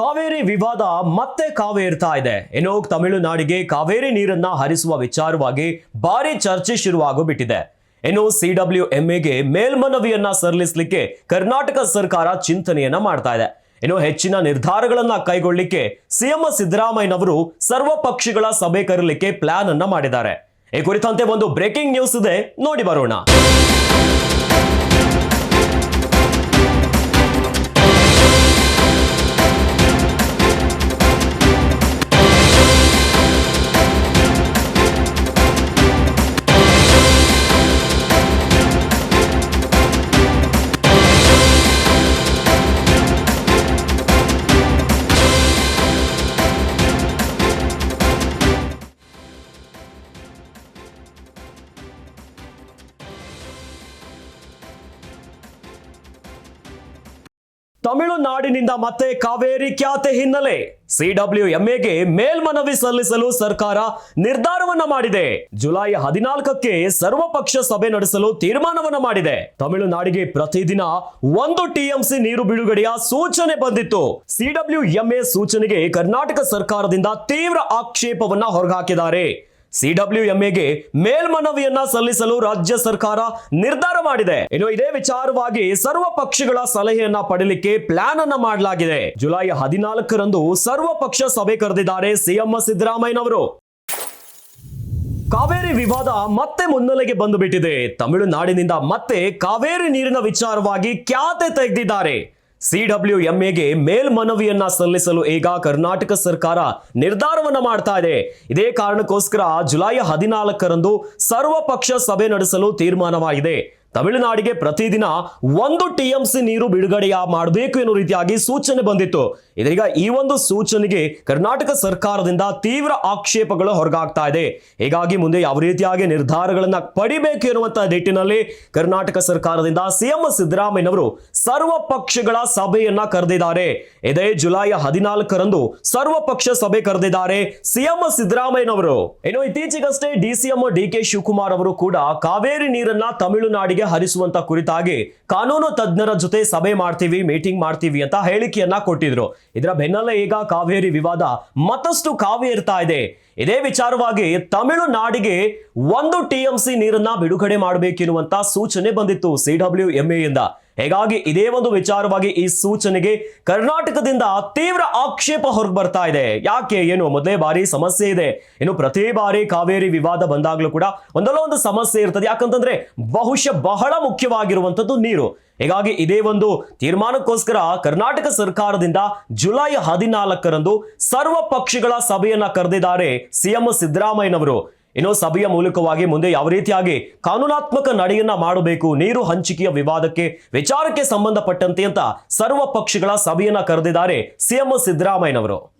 ಕಾವೇರಿ ವಿವಾದ ಮತ್ತೆ ಕಾವೇರ್ತಾ ಇದೆ. ಏನೋ ತಮಿಳುನಾಡಿಗೆ ಕಾವೇರಿ ನೀರನ್ನ ಹರಿಸುವ ವಿಚಾರವಾಗಿ ಭಾರಿ ಚರ್ಚೆ ಶುರುವಾಗೋಬಿಟ್ಟಿದೆ. ಇನ್ನು ಸಿಡಬ್ಲ್ಯೂ ಎಂಎಗೆ ಮೇಲ್ಮನವಿಯನ್ನ ಸಲ್ಲಿಸಲಿಕ್ಕೆ ಕರ್ನಾಟಕ ಸರ್ಕಾರ ಚಿಂತನೆಯನ್ನ ಮಾಡ್ತಾ ಇದೆ. ಇನ್ನು ಹೆಚ್ಚಿನ ನಿರ್ಧಾರಗಳನ್ನ ಕೈಗೊಳ್ಳಲಿಕ್ಕೆ ಸಿಎಂ ಸಿದ್ದರಾಮಯ್ಯನವರು ಸರ್ವ ಪಕ್ಷಗಳ ಸಭೆ ಕರೀಲಿಕ್ಕೆ ಪ್ಲಾನ್ ಅನ್ನ ಮಾಡಿದ್ದಾರೆ. ಈ ಕುರಿತಂತೆ ಒಂದು ಬ್ರೇಕಿಂಗ್ ನ್ಯೂಸ್ ಇದೆ. ನೋಡಿ ಬರೋಣ. ತಮಿಳುನಾಡಿನಿಂದ ಮತ್ತೆ ಕಾವೇರಿ ಖ್ಯಾತೆ ಹಿನ್ನೆಲೆ ಸಿಡಬ್ಲ್ಯೂ ಎಂಎಗೆ ಮೇಲ್ಮನವಿ ಸಲ್ಲಿಸಲು ಸರ್ಕಾರ ನಿರ್ಧಾರವನ್ನ ಮಾಡಿದೆ. ಜುಲೈ ಹದಿನಾಲ್ಕಕ್ಕೆ ಸರ್ವಪಕ್ಷ ಸಭೆ ನಡೆಸಲು ತೀರ್ಮಾನವನ್ನ ಮಾಡಿದೆ. ತಮಿಳುನಾಡಿಗೆ ಪ್ರತಿದಿನ ಒಂದು ಟಿಎಂಸಿ ನೀರು ಬಿಡುಗಡೆಯ ಸೂಚನೆ ಬಂದಿತ್ತು. ಸಿಡಬ್ಲ್ಯೂ ಎಂಎ ಸೂಚನೆಗೆ ಕರ್ನಾಟಕ ಸರ್ಕಾರದಿಂದ ತೀವ್ರ ಆಕ್ಷೇಪವನ್ನ ಹೊರಹಾಕಿದ್ದಾರೆ. ಸಿಡಬ್ಲ್ಯೂಎಂಎಗೆ ಮೇಲ್ಮನವಿಯನ್ನ ಸಲ್ಲಿಸಲು ರಾಜ್ಯ ಸರ್ಕಾರ ನಿರ್ಧಾರ ಮಾಡಿದೆ. ಇನ್ನು ಇದೇ ವಿಚಾರವಾಗಿ ಸರ್ವ ಪಕ್ಷಗಳ ಸಲಹೆಯನ್ನ ಪಡೆಯಲಿಕ್ಕೆ ಪ್ಲಾನ್ ಅನ್ನ ಮಾಡಲಾಗಿದೆ. ಜುಲೈ ಹದಿನಾಲ್ಕರಂದು ಸರ್ವ ಪಕ್ಷ ಸಭೆ ಕರೆದಿದ್ದಾರೆ ಸಿಎಂ ಸಿದ್ದರಾಮಯ್ಯನವರು. ಕಾವೇರಿ ವಿವಾದ ಮತ್ತೆ ಮುನ್ನೆಲೆಗೆ ಬಂದು ಬಿಟ್ಟಿದೆ ತಮಿಳುನಾಡಿನಿಂದ ಮತ್ತೆ ಕಾವೇರಿ ನೀರಿನ ವಿಚಾರವಾಗಿ ಖ್ಯಾತೆ ತೆಗೆದಿದ್ದಾರೆ. ಸಿಡಬ್ಲ್ಯೂ ಎಂಎಗೆ ಮೇಲ್ಮನವಿಯನ್ನ ಸಲ್ಲಿಸಲು ಈಗ ಕರ್ನಾಟಕ ಸರ್ಕಾರ ನಿರ್ಧಾರವನ್ನ ಮಾಡ್ತಾ ಇದೆ. ಇದೇ ಕಾರಣಕ್ಕೋಸ್ಕರ ಜುಲೈ ಹದಿನಾಲ್ಕರಂದು ಸರ್ವಪಕ್ಷ ಸಭೆ ನಡೆಸಲು ತೀರ್ಮಾನವಾಗಿದೆ. ತಮಿಳುನಾಡಿಗೆ ಪ್ರತಿದಿನ ಒಂದು ಟಿಎಂಸಿ ನೀರು ಬಿಡುಗಡೆಯ ಮಾಡಬೇಕು ಎನ್ನುವ ರೀತಿಯಾಗಿ ಸೂಚನೆ ಬಂದಿತ್ತು. ಇದೀಗ ಈ ಒಂದು ಸೂಚನೆಗೆ ಕರ್ನಾಟಕ ಸರ್ಕಾರದಿಂದ ತೀವ್ರ ಆಕ್ಷೇಪಗಳು ಹೊರಗಾಗ್ತಾ ಇದೆ. ಹೀಗಾಗಿ ಮುಂದೆ ಯಾವ ರೀತಿಯಾಗಿ ನಿರ್ಧಾರಗಳನ್ನ ಪಡಿಬೇಕು ಎನ್ನುವಂತಹ ನಿಟ್ಟಿನಲ್ಲಿ ಕರ್ನಾಟಕ ಸರ್ಕಾರದಿಂದ ಸಿಎಂ ಸಿದ್ದರಾಮಯ್ಯನವರು ಸರ್ವ ಪಕ್ಷಗಳ ಸಭೆಯನ್ನ ಕರೆದಿದ್ದಾರೆ. ಇದೇ ಜುಲೈ ಹದಿನಾಲ್ಕರಂದು ಸರ್ವ ಪಕ್ಷ ಸಭೆ ಕರೆದಿದ್ದಾರೆ ಸಿಎಂ ಸಿದ್ದರಾಮಯ್ಯನವರು. ಇನ್ನು ಇತ್ತೀಚೆಗಷ್ಟೇ ಡಿಸಿಎಂ ಡಿ ಕೆ ಶಿವಕುಮಾರ್ ಅವರು ಕೂಡ ಕಾವೇರಿ ನೀರನ್ನ ತಮಿಳುನಾಡಿಗೆ ಹರಿಸುವಂತ ಕುರಿತಾಗಿ ಕಾನೂನು ತಜ್ಞರ ಜೊತೆ ಸಭೆ ಮಾಡ್ತೀವಿ ಮೀಟಿಂಗ್ ಮಾಡ್ತೀವಿ ಅಂತ ಹೇಳಿಕೆಯನ್ನ ಕೊಟ್ಟಿದ್ರು. ಇದರ ಬೆನ್ನಲ್ಲೇ ಈಗ ಕಾವೇರಿ ವಿವಾದ ಮತ್ತಷ್ಟು ಕಾವೇರ್ತಾ ಇದೆ. ಇದೇ ವಿಚಾರವಾಗಿ ತಮಿಳುನಾಡಿಗೆ ಒಂದು ಟಿಎಂಸಿ ನೀರನ್ನ ಬಿಡುಗಡೆ ಮಾಡಬೇಕೆನ್ನುವಂತ ಸೂಚನೆ ಬಂದಿತ್ತು ಸಿಡಬ್ಲ್ಯೂ ಎಂಎಯಿಂದ ಹೀಗಾಗಿ ಇದೇ ಒಂದು ವಿಚಾರವಾಗಿ ಈ ಸೂಚನೆಗೆ ಕರ್ನಾಟಕದಿಂದ ತೀವ್ರ ಆಕ್ಷೇಪ ಹೊರಗೆ ಬರ್ತಾ ಇದೆ. ಯಾಕೆ, ಏನು, ಮೊದಲೇ ಬಾರಿ ಸಮಸ್ಯೆ ಇದೆ. ಏನು ಪ್ರತಿ ಬಾರಿ ಕಾವೇರಿ ವಿವಾದ ಬಂದಾಗ್ಲೂ ಕೂಡ ಒಂದಲ್ಲ ಒಂದು ಸಮಸ್ಯೆ ಇರ್ತದೆ. ಯಾಕಂತಂದ್ರೆ ಬಹುಶಃ ಬಹಳ ಮುಖ್ಯವಾಗಿರುವಂಥದ್ದು ನೀರು. ಹೀಗಾಗಿ ಇದೇ ಒಂದು ತೀರ್ಮಾನಕ್ಕೋಸ್ಕರ ಕರ್ನಾಟಕ ಸರ್ಕಾರದಿಂದ ಜುಲೈ ಹದಿನಾಲ್ಕರಂದು ಸರ್ವ ಪಕ್ಷಗಳ ಸಭೆಯನ್ನ ಕರೆದಿದ್ದಾರೆ ಸಿಎಂ ಸಿದ್ದರಾಮಯ್ಯನವರು. ಇನ್ನು ಸಭೆಯ ಮೂಲಕವಾಗಿ ಮುಂದೆ ಯಾವ ರೀತಿಯಾಗಿ ಕಾನೂನಾತ್ಮಕ ನಡೆಯನ್ನ ಮಾಡಬೇಕು, ನೀರು ಹಂಚಿಕೆಯ ವಿವಾದಕ್ಕೆ ವಿಚಾರಕ್ಕೆ ಸಂಬಂಧಪಟ್ಟಂತೆ ಅಂತ ಸರ್ವ ಪಕ್ಷಗಳ ಸಭೆಯನ್ನ ಕರೆದಿದ್ದಾರೆ ಸಿಎಂ ಸಿದ್ದರಾಮಯ್ಯನವರು.